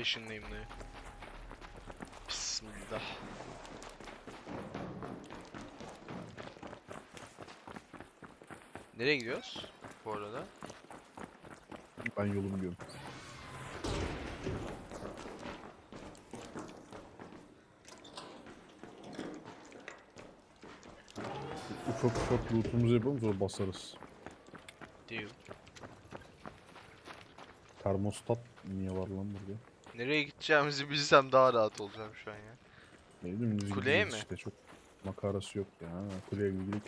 Peşindeyim dayı. Bismillah. Nereye gidiyoruz bu arada? Ben yolumu biliyorum. Ufak ufak lootumuzu yapalım sonra basarız. Değil. Termostat niye var lan burada? Nereye gideceğimizi bilsem daha rahat olacağım şu an ya. Ne bileyim Kuleye gidiyoruz mi? işte çok makarası yok ya. Kuleye gidelim mi?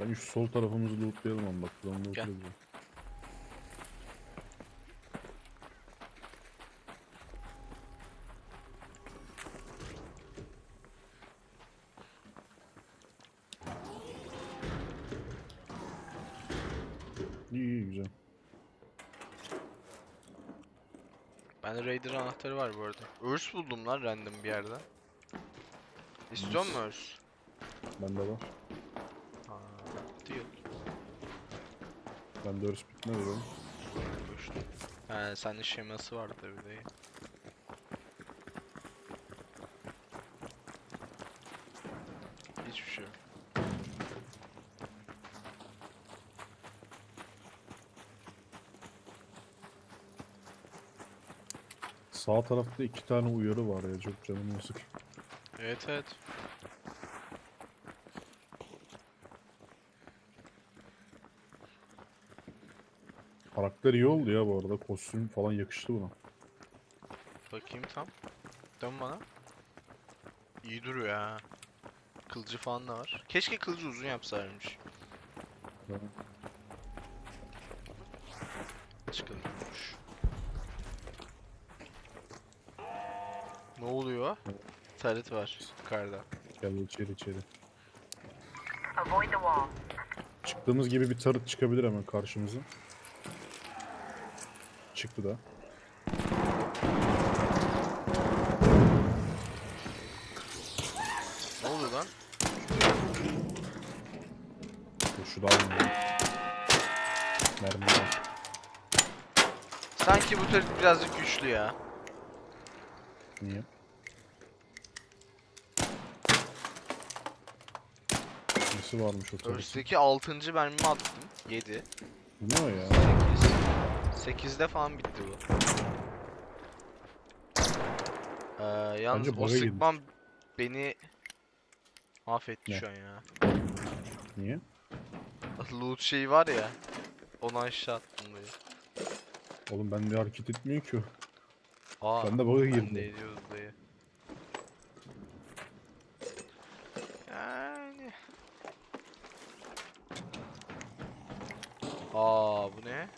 Ben şu sol tarafımızı lootlayalım ama bak buradan lootlayalım. İyi iyi güzel. Bende Raider anahtarı var bu arada. Örs buldum lan random bir yerden. İstiyor musun örs? Bende var. Ha, değil. Bende örs bitmedi. Boştu. He sende şeması vardı bir de. Hiçbir şey yok. Sağ tarafta iki tane uyarı var ya çok canımı sık. Evet evet. Karakter iyi oldu ya bu arada. Kostüm falan yakıştı buna. Bakayım tam. Dön bana. İyi duruyor ha. Kılıcı falan da var. Keşke kılıcı uzun yapsaymış. Çıkalım. Ne oluyor? Taret var yukarıda. Gel içeri içeri. Avoid the wall. Çıktığımız gibi bir tarıt çıkabilir hemen karşımıza. Çıktı da. Ne oluyor lan? Dur şu da almayayım. Mermi var. Sanki bu taret birazcık güçlü ya. Niye? Nesi varmış o tarıtın? Örsteki 6. mermimi attım. 7. Ne o ya? 8. 8'de falan bitti bu. Ee, yalnız Bence o bug'a girmiş. sıkmam beni mahvetti Ne? şu an ya. Niye? Loot şeyi var ya. Onu aşağı attım dayı. Oğlum bende hareket etmiyor ki o. Aa, Ben de bug'a ben girdim. de ediyoruz dayı. Yani. Aa bu ne?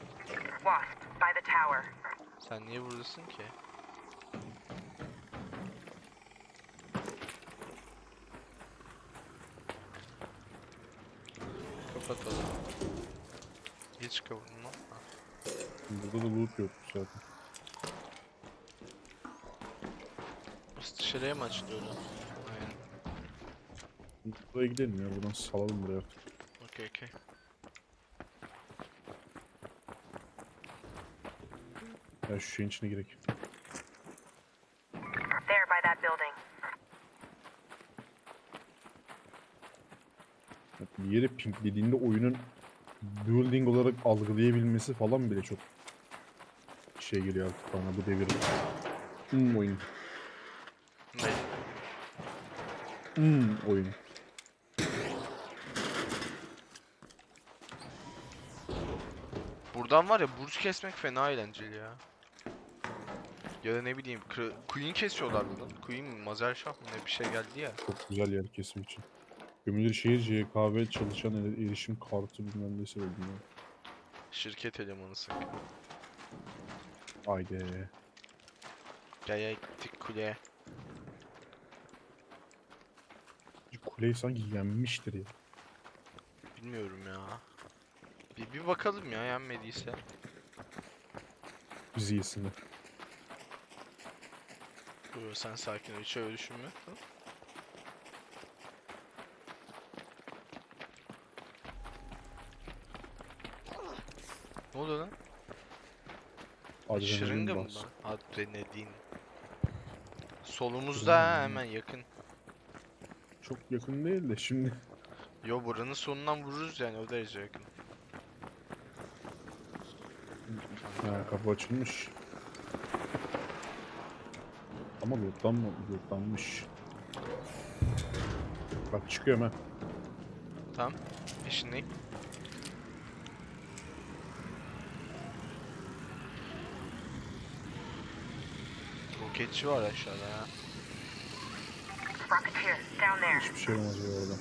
Wasp by the tower. Sen niye buradasın ki? Kapatalım. Geç kavurma. Burada da loot yok zaten. Dışarıya mı açılıyordu? Aynen. Buraya gidelim ya buradan salalım buraya artık. Okey okey. Ya şu şeyin içine girek. There by that building. Bir yere pinklediğinde oyunun building olarak algılayabilmesi falan bile çok şey geliyor artık bana bu devir. Hmm, oyun. Ne? Hmm, oyun. Buradan var ya burç kesmek fena eğlenceli ya. Ya da ne bileyim Queen kesiyorlar buradan. Queen mi? Mazerşah mı ne bir şey geldi ya. Çok güzel yer kesim için. Gömülür şehir CKV çalışan ele- erişim kartı bilmem nesi oldu ya. Şirket elemanısın. Haydi. Gel gel gittik kuleye. Play sanki yenmiştir ya. Bilmiyorum ya. Bir, bir bakalım ya yenmediyse. Bizi yesinler. Dur sen sakin ol hiç öyle düşünme. Ne oluyor lan? Adrenalin Şırınga mı lan? Adrenalin. Solumuzda hemen yakın. Çok yakın değil de şimdi. Yo buranın sonundan vururuz yani o derece yakın. Ha, kapı açılmış. Ama lootlanma, lootlanmış. Bak çıkıyorum ha. Tamam. Peşindeyim. Roketçi var aşağıda ya. Rocketeer, down there. Hiçbir şey olmaz ya orada.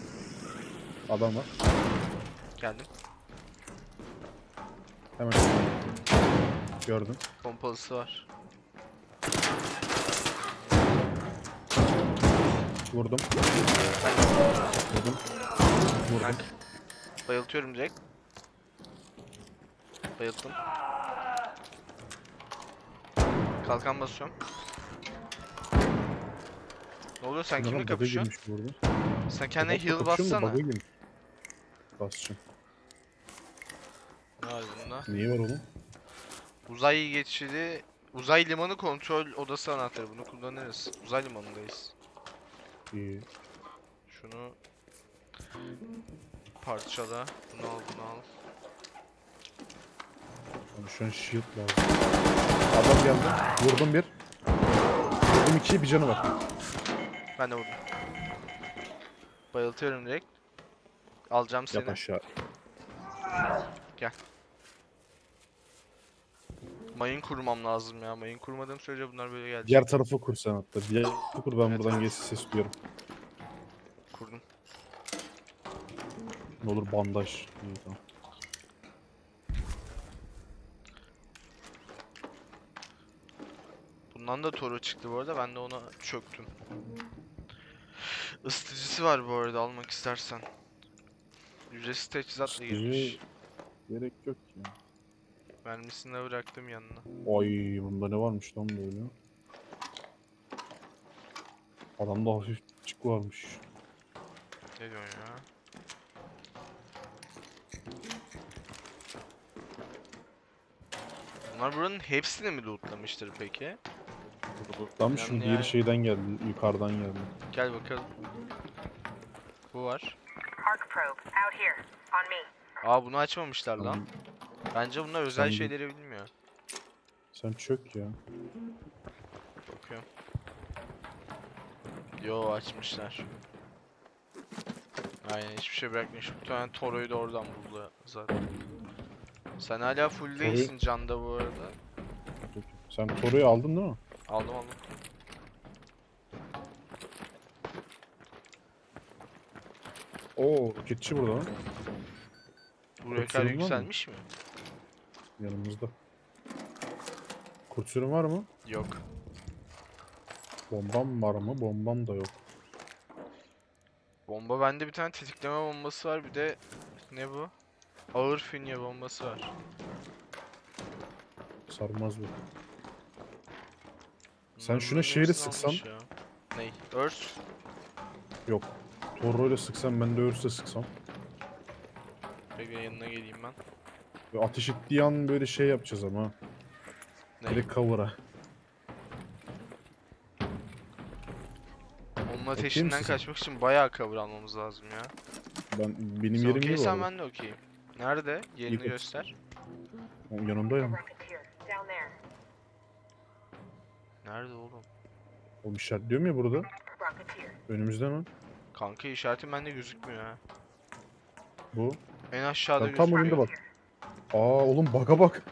Adam var. Geldim. Hemen. Gördüm. Pompalısı var. Vurdum. Ben Vurdum. Vurdum. Nak. Bayıltıyorum direkt. Bayılttım. Kalkan basıyorum. Ne oluyor sen kimle kapışıyorsun? Sen kendine heal bassana. bug'a girmiş. Basacağım. Ne var bunda? Niye var oğlum? Uzay geçidi, uzay limanı kontrol odası anahtarı. Bunu kullanırız. Uzay limanındayız. İyi. Şunu parçala. Bunu al, bunu al. Şu an shield lazım. Adam geldi. Vurdum bir. Vurdum iki, bir canı var. Ben de vurdum. Bayıltıyorum direkt. Alacağım seni. aşağı. Mayın kurmam lazım ya. Mayın kurmadığım sürece bunlar böyle gelecek. Diğer tarafa kur sen hatta. Diğer tarafa kur ben Evet, buradan evet. geçsi ses duyuyorum. Kurdum. Ne olur bandaj. İyi tamam. Bundan da Toro çıktı bu arada. Ben de ona çöktüm. Isıtıcısı var bu arada almak istersen. Ücretsiz teçhizatla girmiş. Gerek yok ya. Mermisini de bıraktım yanına. Ay bunda ne varmış lan böyle? Adamda hafif çık varmış. Ne diyorsun ya? Bunlar buranın hepsini mi lootlamıştır peki? Tam şu yani- diğeri şeyden geldi, yukarıdan geldi. Gel bakalım. Bu var. Aa bunu açmamışlar lan. Tamam, Bence bunlar özel Sen şeyleri bilmiyor. Sen çök ya. Bakıyorum. Yo açmışlar. Aynen hiçbir şey bırakmış. Bir tane Toro'yu da oradan buldu zaten. Sen hala full değilsin canda bu arada. Sen Toro'yu aldın değil mi? Aldım aldım. Oo, roketçi burada lan. Buraya kadar Kurtulun var mı? yükselmiş mi? Yanımızda. Kurt sürüm var mı? Yok. Bombam var mı? Bombam da yok. Bomba bende bir tane tetikleme bombası var bir de ne bu? Ağır fünye bombası var. Sarmaz bu. Sen Bunlar şuna hepsini sıksan-. Ney? Örs? Yok. Toro'yla sıksam ben de Örs'e sıksam. Peki yanına geleyim ben. Ve ateş ettiği an böyle şey yapacağız ama. Ney? Direkt cover'a. Onun ateşinden kaçmak için bayağı cover almamız lazım ya. Ben benim Sen yerim iyi okeysen ben de okeyim. Nerede? Yerini Yukarı. göster. Ben Yanımdayım. Nerede oğlum? Oğlum işaretliyorum ya burada. Önümüzde mi? Kanka işaretim bende gözükmüyor ha. Bu. En aşağıda Ben tam gözüküyor. önünde bak. Aa oğlum bug'a bak.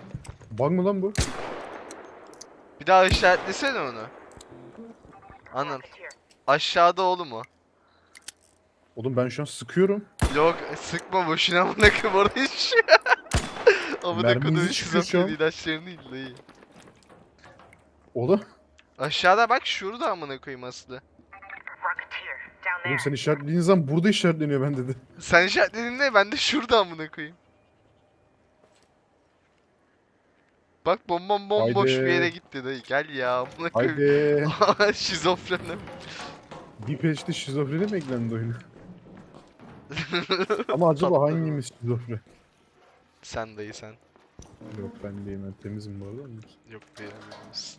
Bug mı lan bu? Bir daha işaretlesene onu. Anıl. Aşağıda oğlum o. Oğlum ben şu an sıkıyorum. Yok sıkma boşuna amına koyayım orada hiç. Amına Mermimizi koyduğum çıkıyor şu an. şizofreni ilaçlarını iyi. Oğlum. Aşağıda bak şurada amına koyayım aslı. Oğlum sen işaretlediğin zaman burada işaretleniyor ben dedi. Sen işaretledin ne? Ben de şurada amına koyayım. Bak bombam bomboş bir yere Haydi. gitti dayı. Gel ya amına koyayım. Haydi. Şizofrenim. Bir peşte şizofreni mi eklendi oyuna? Ama acaba Patladı. hangimiz şizofren? sen dayı sen. Yok ben değilim ben temizim bu arada. Yok beğenmiyoruz.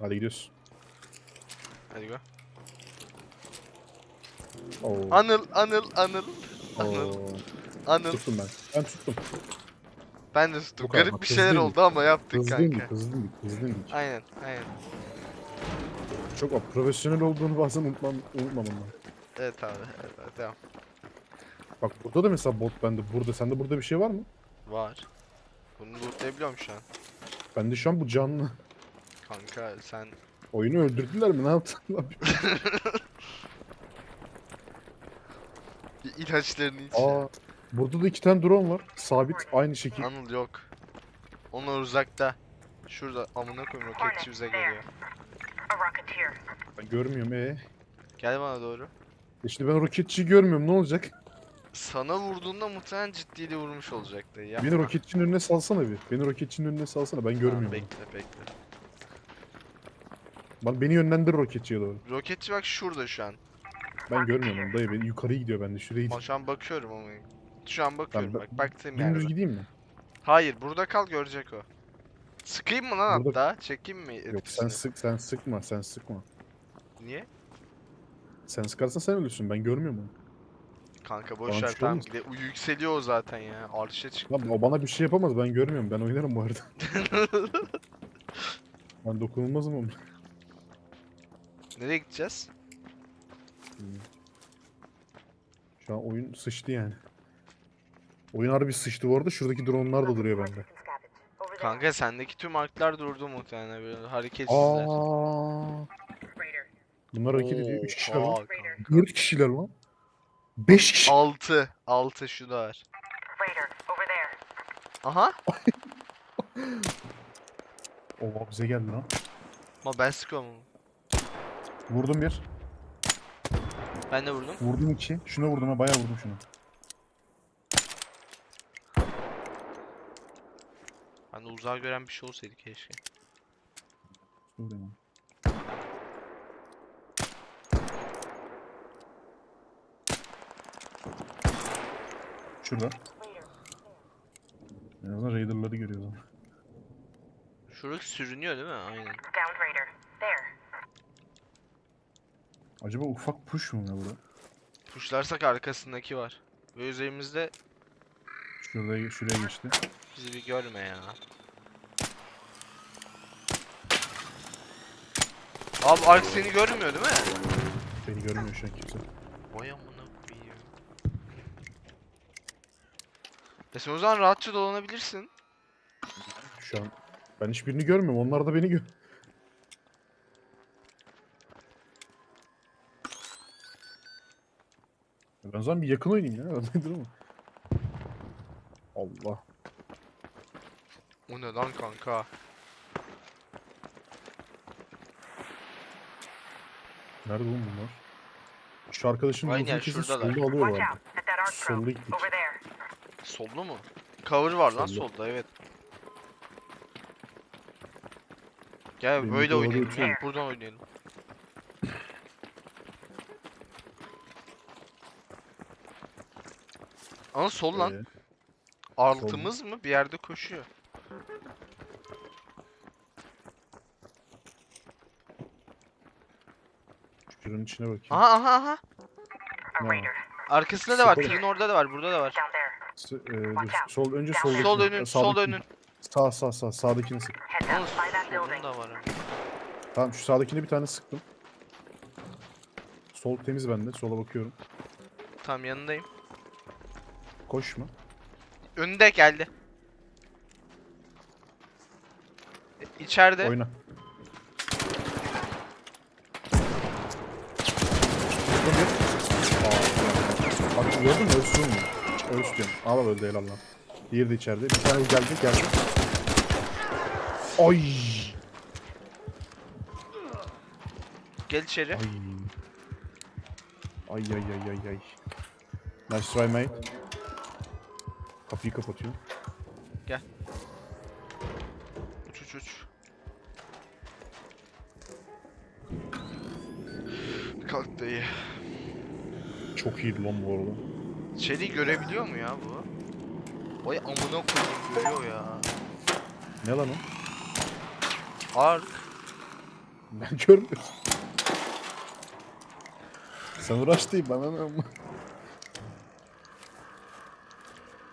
Hadi gidiyoruz. Hadi go. Oo. Anıl, Anıl, Anıl. Anıl, Oo. Anıl. Tuttum ben. Ben tuttum. Ben de tuttum. Bu kadar. Garip bir şeyler oldu ama yaptık Hızlı kanka. indik, hızlı indik, hızlı indik. Aynen, aynen. Çok profesyonel olduğunu bazen unutmam, unutmam onu. Evet abi, evet abi, devam. Bak burada da mesela bot bende. Burada, sende burada bir şey var mı? Var. Bunu lootlayabiliyorum şu an. Bende şu an bu canlı. Kanka sen Oyunu öldürdüler mi? Ne yaptılar? bir ilaçlarını iç. Aa, burada da iki tane drone var. Sabit, aynı şekil. Anıl yok. Onlar uzakta. Şurada amına koyayım roketçi bize geliyor. Ben görmüyorum ee. Gel bana doğru. E Şimdi ben roketçiyi görmüyorum ne olacak? Sana vurduğunda muhtemelen ciddiyle vurmuş olacaktı. Yapma. Beni roketçinin önüne salsana bir. Beni roketçinin önüne salsana ben görmüyorum. bekle bekle. Bak beni yönlendir roketçiye doğru. Roketçi bak şurada şu an. Ben görmüyorum onu dayı. Beni yukarı gidiyor bende. Şuraya gidiyor. şu an bakıyorum ama. Şu an bakıyorum ben- bak. Baktığım Dümdüz yerde. gideyim mi? Hayır burada kal görecek o. Sıkayım mı lan Burada- hatta? Çekeyim mi Yok sen etkisini? sık sen sıkma sen sıkma. Niye? Sen sıkarsan sen ölürsün ben görmüyorum onu. Kanka Bana boş bir ver şey tamam gide- u- yükseliyor o zaten ya. Arşa çık. Lan o bana bir şey yapamaz ben görmüyorum ben oynarım bu arada. ben dokunulmazım ama. Nereye gideceğiz? Şu an oyun sıçtı yani. Oyun harbi sıçtı bu arada şuradaki dronlar da duruyor bende. Kanka sendeki tüm arklar durdu muhtemelen böyle hareketsizler. Aa, bunlar hareket ediyor. 3 kişiler lan. Oha Raider. kanka. 4 kişiler lan. 5 kişi. 6. 6 şu da var. Aha. Oha bize geldi lan. Ama ben sıkıyorum. Vurdum bir. Ben de vurdum. Vurdum iki. Şuna vurdum ha bayağı vurdum şuna. Ben de uzağa gören bir şey olsaydı keşke. Vurdum ha. Şurada. En azından Raider'ları görüyoruz ama. Şurası sürünüyor değil mi? Aynen. Downed Raider. There. Acaba ufak push mu ya burada? Puşlarsak arkasındaki var. Ve üzerimizde Şuraya, şuraya geçti. bizi bir görme ya. Abi Ark seni görmüyor değil mi? Beni görmüyor şu an kimse. Vay amına koyayım. E sen o zaman rahatça dolanabilirsin. Şu an ben hiçbirini görmüyorum. Onlar da beni gör. O zaman bir yakın oynayayım ya. Nedir ama? Allah. O ne lan kanka? Nerede oğlum bunlar? Şu arkadaşın Aynen, lootunu kesin şuradalar. solda alıyorlar. Watch out. At that arc Solda gittik. Over there. Sollu mu? Cover var lan Sollu. solda evet. Gel Benim böyle cover'ı oynayalım. açıyorum. Buradan oynayalım. Ama sol lan. Ee, Altımız mı? Bir yerde koşuyor. şuranın içine bakayım. Aha aha aha. Raider. Arkasında da var. Sıfır. Orada da var. Burada da var. S- e, dur, sol önce Sol. Sol önün, sol önün. Sağ sağ sağ sağdakini sık. Oğlum solun da var. ama. Tamam şu sağdakine bir tane sıktım. Sol temiz bende. Sola bakıyorum. Tamam yanındayım. Koşma. Önünde geldi. E, İçeride. Oyna. Vurdum bir. Aa, Bak gördün mü? Ölçtüm mü? Ölçtüm. Aa bak öldü helal lan. Diğeri de içeride. Bir tane geldi geldi. Ay. Gel içeri. Ay. Ay ay ay ay ay. Nice try mate. Kapıyı kapatıyor. Uç uç uç. Kalk dayı. Çok iyi lan bu arada. İçeriği görebiliyor mu ya bu? Vay amına koyayım görüyor ya. Ne lan o? Ark. Ben görmüyorum. Sen uğraş değil bana ne ama.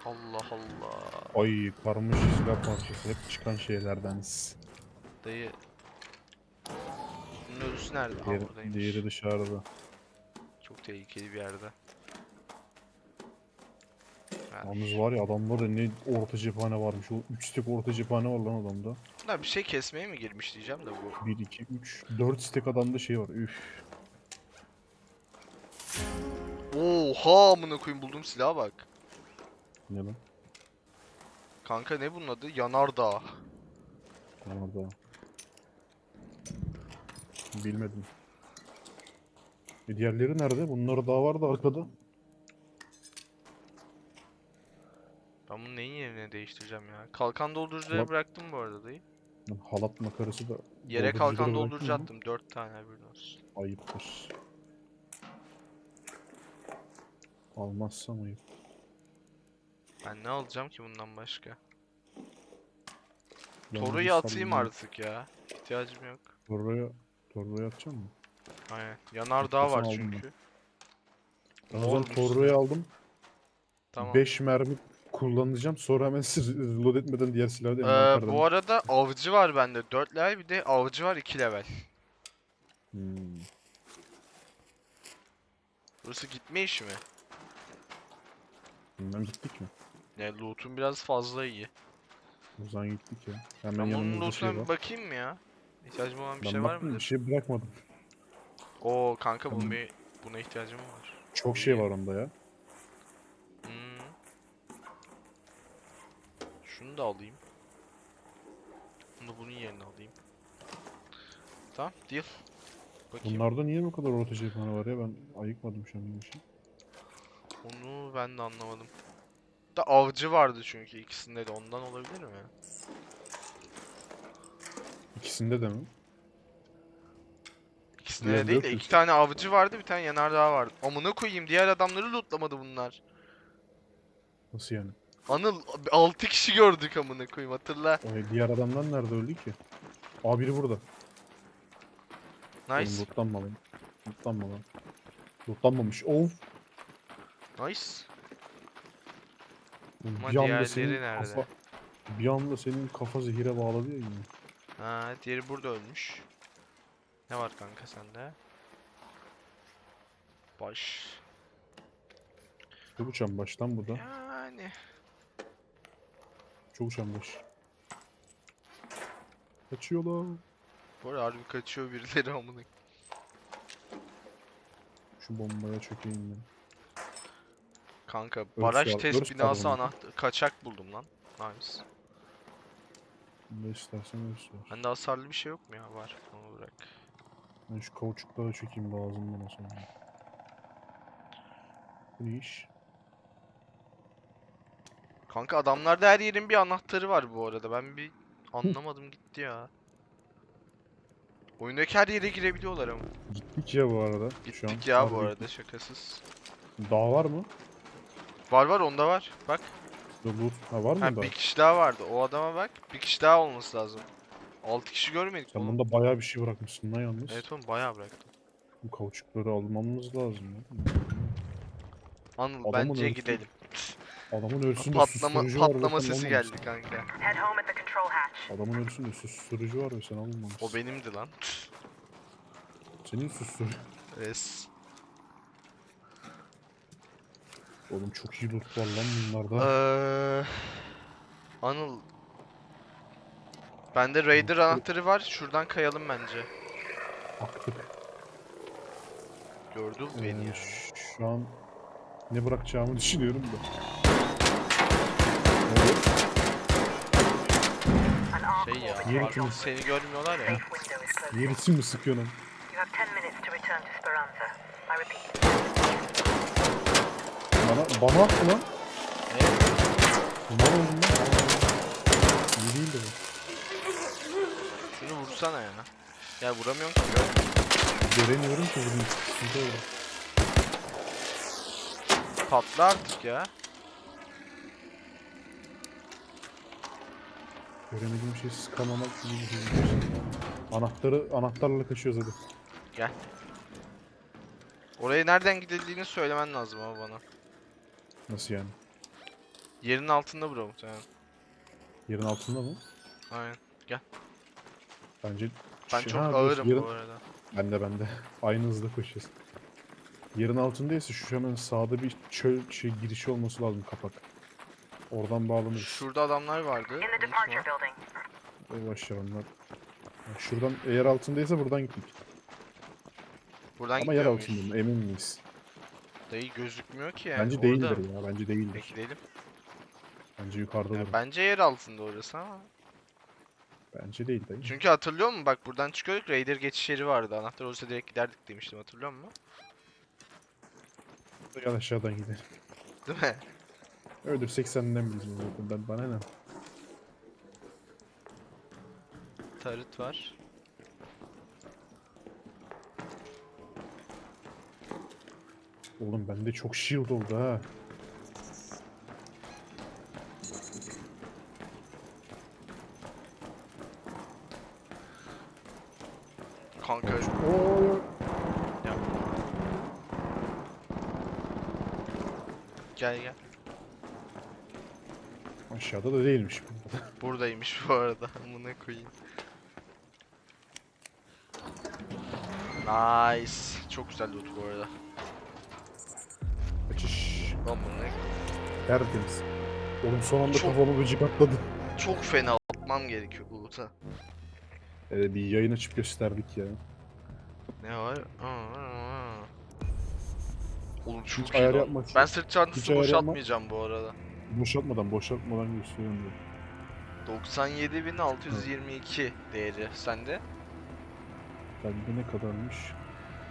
Allah Allah. Ay karmış silah parçası hep çıkan şeylerdeniz. Dayı. Bunun ölüsü nerede? Ha Diğeri, buradaymış. diğeri dışarıda. Çok tehlikeli bir yerde. Ha, Yalnız var ya adamlarda ne orta cephane varmış. O 3 stek orta cephane var lan adamda. Bunlar bir şey kesmeye mi girmiş diyeceğim de bu. 1, 2, 3, 4 stek adamda şey var. Üf. Oha amına koyayım bulduğum silaha bak. Ne lan? Kanka ne bunun adı? Yanardağ. Orada. Bilmedim. E diğerleri nerede? Bunlar daha vardı arkada. Ben bunu neyin yerine değiştireceğim ya? Kalkan doldurucuları Ulan- bıraktım bu arada dayı. Lan halat makarası da Yere kalkan doldurucu attım. 4 tane haberin olsun. ayıptır. Almazsam ayıp. Ben ne alacağım ki bundan başka? Toru'yu atayım artık ya. İhtiyacım yok. Torro'ya, Torro'ya atacağım mı? Aynen. Yanardağ var çünkü. Ben o zaman? Torro'yu aldım. Tamam. 5 mermi kullanacağım. Sonra hemen reload etmeden diğer silahı da Ee, bu arada avcı var bende 4 level bir de avcı var 2 level. Hmm. Burası gitme işi mi? Bilmem gittik mi? Ne loot'un biraz fazla iyi. O zaman gittik ya. Hemen Ben bunun yanımızda şey loot'una var. bir bakayım mı ya? İhtiyacım olan bir Ben şey var baktım, mı? bir şey bırakmadım. Oo kanka bunun Tamam. bir buna ihtiyacım var. Çok şey var onda ya. Hmm. Şunu da alayım. Bunu bunun yerine alayım. Tamam, deal. Bakayım. Bunlarda niye bu kadar orta cephane var ya? Ben ayıkmadım şu an bu işi. Onu ben de anlamadım. Da avcı vardı çünkü ikisinde de ondan olabilir mi? İkisinde de mi? İkisinde de Diğer değil de iki tane avcı vardı bir tane yanardağ vardı. Amına koyayım diğer adamları lootlamadı bunlar. Nasıl yani? Anıl 6 kişi gördük amına koyayım hatırla. O diğer adamlar nerede öldü ki? Aa biri burada. Oğlum Nice. lootlanma lan. Lootlanma lan. Lootlanmamış. Of. Nice. Ama Bir anda diğerleri senin nerede? kafa... Bir anda senin kafa zehire bağladı ya yine. Ha diğeri burada ölmüş. Ne var kanka sende? Baş. Çok uçan baş lan bu da. Yani. Çok uçan baş. Kaçıyorlar. Bu arada harbi kaçıyor birileri amına. Şu bombaya çökeyim ben. Kanka baraj var, test örs binası var bunun. anahtarı kaçak buldum lan. Nice. Ne istersen öyle sor. Bende hasarlı bir şey yok mu ya? Var. Onu bırak. Ben şu kauçuklara çökeyim lazım bana sonra. Bu ne iş? Kanka adamlarda her yerin bir anahtarı var bu arada. Ben bir anlamadım gitti ya. Oyundaki her yere girebiliyorlar ama. Gittik ya bu arada. şu an. Gittik ya bu arada şakasız. Dağ var mı? Var var onda var. Bak. Dur. Ha var mı Ha, dağ? bir kişi daha vardı. O adama bak. Bir kişi daha olması lazım. 6 kişi görmedik Sen bunda bayağı bir şey bırakmışsın lan yalnız. Evet oğlum bayağı bıraktım. Bu kauçukları almamız lazım ya. Anıl Adamın bence ölüsü gidelim. Adamın ölüsünde Patlama susturucu var patlama sesi geldi kanka. Control hatch. Adamın ölüsünde susturucu var ve sen almamışsın. O benimdi lan. Senin susturucu. Res. Oğlum çok iyi loot var lan bunlarda. Eee Anıl Bende Raider anahtarı var. Şuradan kayalım bence. Aktık. Gördün Ee, beni şu an ne bırakacağımı düşünüyorum da. Evet. Şey ya. ikimiz- Seni görmüyorlar ya. Ritim mi sıkıyorsun Bana, bana attı lan. Ne? Bunlar oldu lan. İyi değil de. Şunu vursana ya. Ya vuramıyorum ki. Göremiyorum ki bunun sıkıntı oldu. Patla artık ya. Göremediğim şey sıkamamak gibi bir şey. Anahtarı anahtarla kaçıyoruz hadi. Gel. Oraya nereden gidildiğini söylemen lazım ama bana. Nasıl yani? Yerin altında bro muhtemelen. Yerin altında mı? Aynen. Bence Ben şey- çok ha, dur, ağırım yerin- bu arada. Bende bende. Aynı hızda koşuyoruz. Yerin altındaysa şu hemen sağda bir çöl şey girişi olması lazım kapak. Oradan bağlanırız. Şurada adamlar vardı. In the departure Unutma. building. Yavaş onlar. Şuradan eğer altındaysa buradan gittik. Buradan Ama yer muyuz? altında mı emin miyiz? Dayı gözükmüyor ki yani. Bence orada. değildir ya. Bence değildir. Bekleyelim. Bence yukarıdadır. Yani bence yer altında orası ama. Bence değil dayı. Çünkü hatırlıyor musun? Bak buradan çıkıyorduk. Raider geçiş yeri vardı. Anahtar olsa direkt giderdik demiştim. Hatırlıyor musun? Gel aşağıdan gidelim. Değil mi? Öldürsek senden bileceğim zaten. Ben, bana ne? Tarıt var. Oğlum bende çok shield oldu ha. Kanka Oo. gel gel. Aşağıda da değilmiş. Buradaymış bu arada. Amına koyayım. Nice. Çok güzel loot bu arada. Lan bu ne? Tertemiz. Oğlum son anda Çok- kafama böcek atladı. Çok fena atmam gerekiyor bu loot'a. Ee, bir yayın açıp gösterdik ya. Ne var? Aa, aa. Oğlum çok Hiç iyi ayar lan. yapmak Ben sırt çantası hiç ayar yapma. boşaltmayacağım bu arada. Boşaltmadan boşaltmadan gösteriyorum diyor. 97.622 değeri sende. Bende ne kadarmış?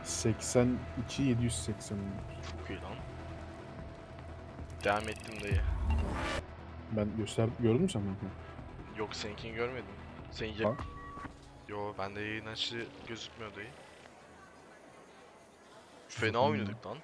82 780. Çok iyi lan. Devam ettim dayı. Ben göster gördün mü sen bunu? Yok seninkini görmedim. Ha? ya... Yo bende yayın açı gözükmüyor dayı. Fena oynadık lan.